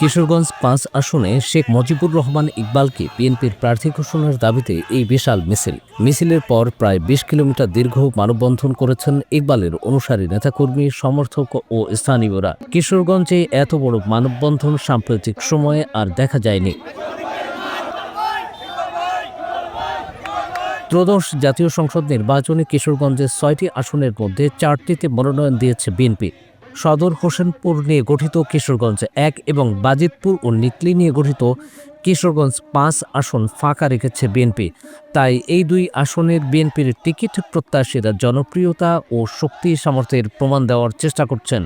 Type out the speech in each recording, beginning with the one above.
কিশোরগঞ্জ পাঁচ আসনে শেখ মুজিবুর রহমান ইকবালকে বিএনপির প্রার্থী ঘোষণার দাবিতে এই বিশাল মিছিল। মিছিলের পর প্রায় বিশ কিলোমিটার দীর্ঘ মানববন্ধন করেছেন ইকবালের অনুসারী নেতাকর্মী, সমর্থক ও স্থানীয়রা। কিশোরগঞ্জে এত বড় মানববন্ধন সাম্প্রতিক সময়ে আর দেখা যায়নি। ত্রয়োদশ জাতীয় সংসদ নির্বাচনে কিশোরগঞ্জের ছয়টি আসনের মধ্যে চারটিতে মনোনয়ন দিয়েছে বিএনপি। সদর হোসেনপুর নিয়ে গঠিত কিশোরগঞ্জ এক এবং বাজিতপুর ও নিকলি নিয়ে গঠিত কিশোরগঞ্জ পাঁচ আসন ফাঁকা রেখেছে বিএনপি। তাই এই দুই আসনের বিএনপির টিকিট প্রত্যাশীরা জনপ্রিয়তা ও শক্তি সামর্থ্যের প্রমাণ দেওয়ার চেষ্টা করছেন।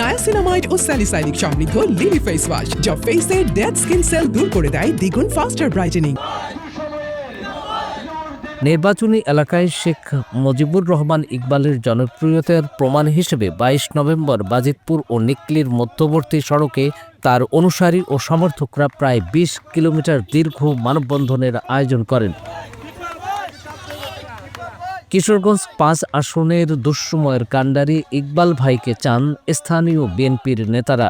নায়াসিনামাইড ও স্যালিসাইলিক সমৃদ্ধ লিলি ফেস ওয়াশ, যা ফেসের ডেড স্কিন সেল দূর করে দেয় দ্বিগুণ ফাস্টার ব্রাইটেনিং নির্বাচনী এলাকায় শেখ মুজিবুর রহমান ইকবালের জনপ্রিয়তার প্রমাণ হিসেবে বাইশ নভেম্বর বাজিতপুর ও নিকলির মধ্যবর্তী সড়কে তার অনুসারী ও সমর্থকরা প্রায় বিশ কিলোমিটার দীর্ঘ মানববন্ধনের আয়োজন করেন। কিশোরগঞ্জ পাঁচ আসনের দুঃসময়ের কাণ্ডারি ইকবাল ভাইকে চান স্থানীয় বিএনপির নেতারা।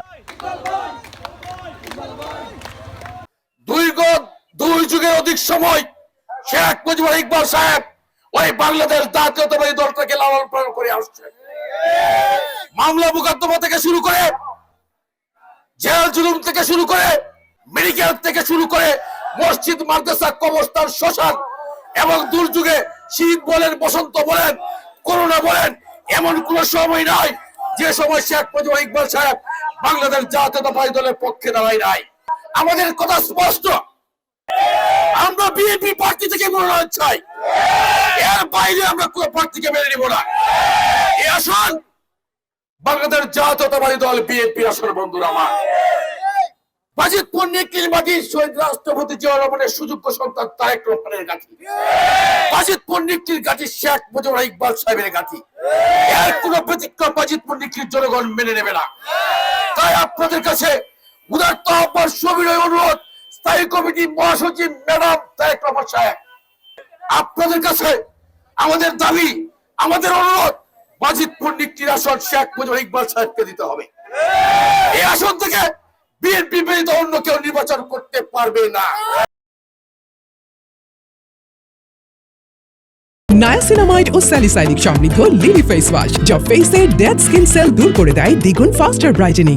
দুই যুগের অধিক সময় শেখ মুজিবুর ইকবাল সাহেব ওই বাংলাদেশ জাতীয়তাবাদী দলটাকে লালন পালন করে আসছে। মামলা মোকদ্দমা থেকে শুরু করে, জেল জুলুম থেকে শুরু করে, মেডিকেল থেকে শুরু করে মসজিদ, মাদ্রাসা, কবরস্থান, শ্মশান এবং দুর্যোগে শীত বলেন, বসন্ত বলেন, করোনা বলেন, এমন কোন সময় নাই যে সময় শেখ মুজিবুর ইকবাল সাহেব বাংলাদেশ জাতীয়তাবাদী দলের পক্ষে দাঁড়ায় নাই। আমাদের কথা স্পষ্ট। আমরা বিএনপি প্রার্থী থেকে মনোনয়ন চাই। এর বাইরে আমরা কোন প্রার্থীকে মেনে নিব না। এই আসন বাংলাদেশ জাতীয়তাবাদী দল বিএনপি আসন, বন্ধুরা আমার। শহীদ রাষ্ট্রপতি জিয়া রহমানের সুযোগ্য সন্তান তারেক রহমানের শেখ মুজিবুর ইকবাল সাহেবের গাঠি এর কোন ব্যতিক্রম বাজিতপুর জনগণ মেনে নেবে না। তাই আপনাদের কাছে উদার্ত আহ্বান, সবিনয় অনুরোধ। স্থায়ী কমিটি মহাসচিব ম্যাডাম তারেক রহমান সাহেব। আপনাদের কাছে আমাদের দাবি, আমাদের অনুরোধ বাজিতপুর নিকটির আসন শেখ মুজিবুর ইকবাল সাহেবকে দিতে হবে। এই আসন থেকে বিএনপি ব্যতীত অন্য কেউ নির্বাচন করতে পারবে না। নায়াসিনামাইড ও স্যালিসাইলিক সমৃদ্ধ লিলি ফেস ওয়াশ যা ফেসের ডেড স্কিন সেল দূর করে দেয় দ্বিগুণ ফাস্টার ব্রাইটেনিং